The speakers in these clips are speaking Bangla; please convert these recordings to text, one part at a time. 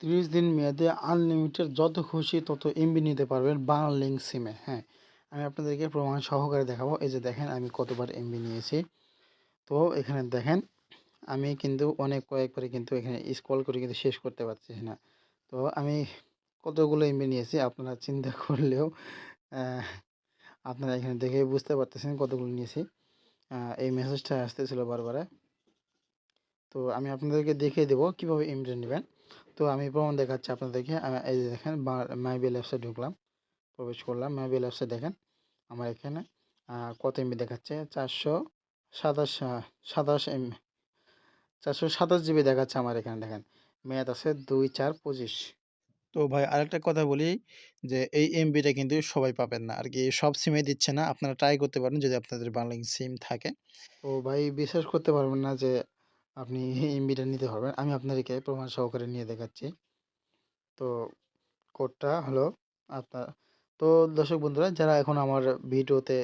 তিরিশ দিন মেয়াদে আনলিমিটেড যত খুশি তত এমবি নিতে পারবেন বাংলালিংক সিমে হ্যাঁ। আমি আপনাদেরকে প্রমাণ সহকারে দেখাবো। এই যে দেখেন, আমি কতবার এমবি নিয়েছি। তো এখানে দেখেন, আমি কিন্তু অনেক কয়েকবারে কিন্তু এখানে স্ক্রল করে কিন্তু শেষ করতে পারছি না। তো আমি কতগুলো এমবি নিয়েছি আপনারা চিন্তা করলেও আপনারা এখানে দেখে বুঝতে পারতেছেন কতগুলো নিয়েছি। এই মেসেজটা আসতেছিল বারবার। তো আমি আপনাদেরকে দেখিয়ে দেবো কীভাবে এমবিটা নেবেন। তো আমি প্রমাণ দেখাচ্ছি আপনাদেরকে। এই যে দেখেন মাই বিল অ্যাপসে ঢুকলাম, প্রবেশ করলাম। মাই বিল অ্যাপসে দেখেন, আমার এখানে কত এমবি দেখাচ্ছে? চারশো সাতাশ সাতাশ এম চারশো সাতাশ জিবি দেখাচ্ছে আমার এখানে, দেখেন। মেয়াদ আছে দুই চার পঁচিশ। তো ভাই, আরেকটা কথা বলি যে, এই এমবিটা কিন্তু সবাই পাবেন না। আর কি, সব সিমে দিচ্ছে না। আপনারা ট্রাই করতে পারেন যদি আপনাদের বাংলা সিম থাকে। তো ভাই, বিশ্বাস করতে পারবেন না যে আপনি এমবিটা নিতে পারবেন। আমি আপনাদেরকে প্রমাণ সহকারে নিয়ে দেখাচ্ছি। তো কোডটা হলো আপনার, তো দর্শক বন্ধুরা, যারা এখন আমার ভিডিওতে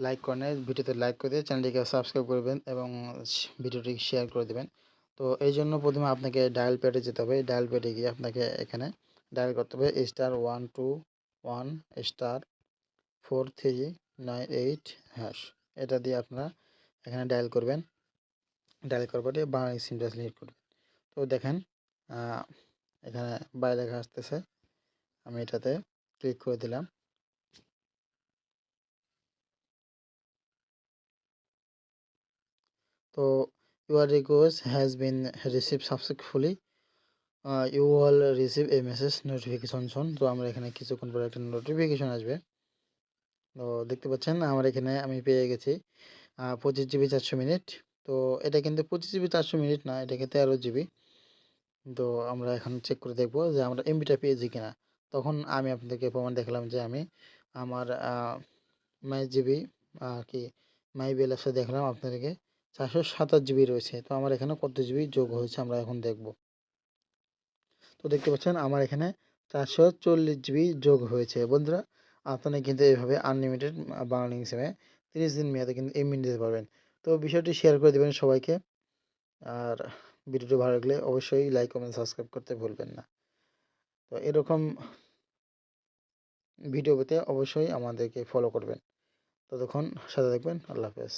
লাইক করেন ভিডিওতে লাইক করে দিয়ে চ্যানেলটিকে সাবস্ক্রাইব করবেন এবং ভিডিওটি শেয়ার করে দেবেন। তো এই জন্য প্রথমে আপনাকে ডায়াল প্যাডে যেতে হবে। ডায়াল প্যাডে গিয়ে আপনাকে এখানে ডায়াল করতে হবে। Star one two one star four three nine eight hash এটা দিয়ে আপনারা এখানে ডায়াল করবেন। ডায়াল করার পরে বাংলা সিমটা সিলেক্ট করবেন। তো দেখেন এখানে বাইরে লেখা আসতেছে। আমি এটাতে ক্লিক করে দিলাম। তো your request has been receive successfully you will receive a message notification soon তো আমরা এখানে কিছুক্ষণ পরে একটা নোটিফিকেশন আসবে। তো দেখতে পাচ্ছেন, আমার এখানে আমি পেয়ে গেছি পঁচিশ জিবি চারশো মিনিট। তো এটা কিন্তু পঁচিশ জিবি চারশো মিনিট না এটা কিন্তু তেরো জিবি তো আমরা এখন চেক করে দেখব যে আমরা এমবিটা পেয়েছি কিনা। তখন আমি আপনাদেরকে প্রমাণ দেখালাম যে আমি আমার মাই জিবি কি, মাই অ্যাপসে দেখলাম আপনাদেরকে। চারশো সাতাশ জিবি রয়েছে, তো আমার এখানে কত জিবি যোগ হয়েছে আমরা এখন দেখব। তো দেখতে পাচ্ছেন আমার এখানে চারশো চল্লিশ জিবি যোগ হয়েছে। বন্ধুরা, আপনারা কিন্তু এইভাবে আনলিমিটেড বাংলা সিমে তিরিশ দিন মেয়াদে কিন্তু এমবি নিতে পারবেন। তো বিষয়টি শেয়ার করে দেবেন সবাইকে। আর ভিডিওটি ভালো লাগলে অবশ্যই লাইক কমেন্ট সাবস্ক্রাইব করতে ভুলবেন না। তো এরকম ভিডিও পেতে অবশ্যই আমাদেরকে ফলো করবেন। ততক্ষণ সাথে থাকবেন। আল্লাহ হাফেজ।